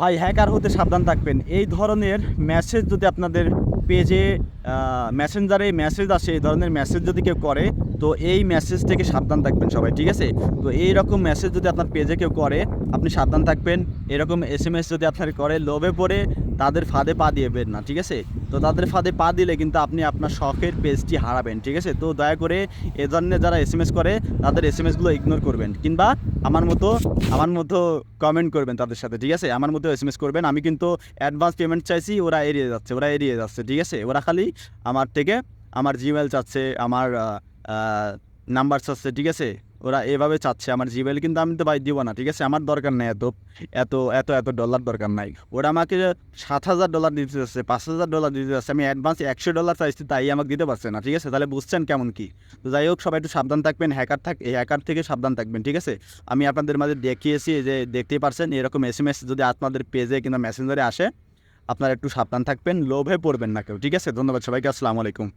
ভাই হ্যাকার হতে সাবধান থাকবেন। এই ধরনের মেসেজ যদি আপনাদের পেজে মেসেঞ্জারে মেসেজ আসে, এই ধরনের মেসেজ যদি কেউ করে, তো এই মেসেজ থেকে সাবধান থাকবেন সবাই, ঠিক আছে? তো এই রকম মেসেজ যদি আপনার পেজে কেউ করে, আপনি সাবধান থাকবেন। এরকম এস এম এস যদি আপনার করে, লোভে পড়ে, তাদের ফাঁদে পা দিয়েবেন না, ঠিক আছে? তো তাদের ফাঁদে পা দিলে কিন্তু আপনি আপনার শখের পেজটি হারাবেন, ঠিক আছে? তো দয়া করে এ ধরনের যারা এস এম এস করে, তাদের এস এম এসগুলো ইগনোর করবেন কিংবা আমার মতো আমার মতো কমেন্ট করবেন তাদের সাথে, ঠিক আছে? আমার মতো এস এম এস করবেন। আমি কিন্তু অ্যাডভান্স পেমেন্ট চাইছি, ওরা এড়িয়ে যাচ্ছে, ওরা এড়িয়ে যাচ্ছে, ঠিক আছে? ওরা খালি আমার থেকে আমার জিমেল চাচ্ছে, আমার নাম্বার চাচ্ছে, ঠিক আছে? ওরা এভাবে চাচ্ছে আমার জিমেল কিন্তু আমি তো ভাই দিব না, ঠিক আছে? আমার দরকার নেই এত এত এত এত ডলার দরকার নাই। ওরা আমাকে সাত হাজার ডলার দিতে যাচ্ছে, পাঁচ হাজার ডলার দিতে যাচ্ছে, আমি অ্যাডভান্স একশো ডলার চাইছি, তাই আমাকে দিতে পারছে না, ঠিক আছে? তাহলে বুঝছেন কেমন কি? তো যাই হোক, সবাই একটু সাবধান থাকবেন হ্যাকার থাক, এই হ্যাকার থেকে সাবধান থাকবেন, ঠিক আছে? আমি আপনাদের মাঝে দেখিয়েছি যে দেখতেই পারছেন, এরকম এস এম এস যদি আপনাদের পেজে কিংবা মেসেঞ্জারে আসে, আপনারা একটু সাবধান থাকবেন, লোভে পড়বেন না কেউ, ঠিক আছে? ধন্যবাদ সবাইকে, আসসালামু আলাইকুম।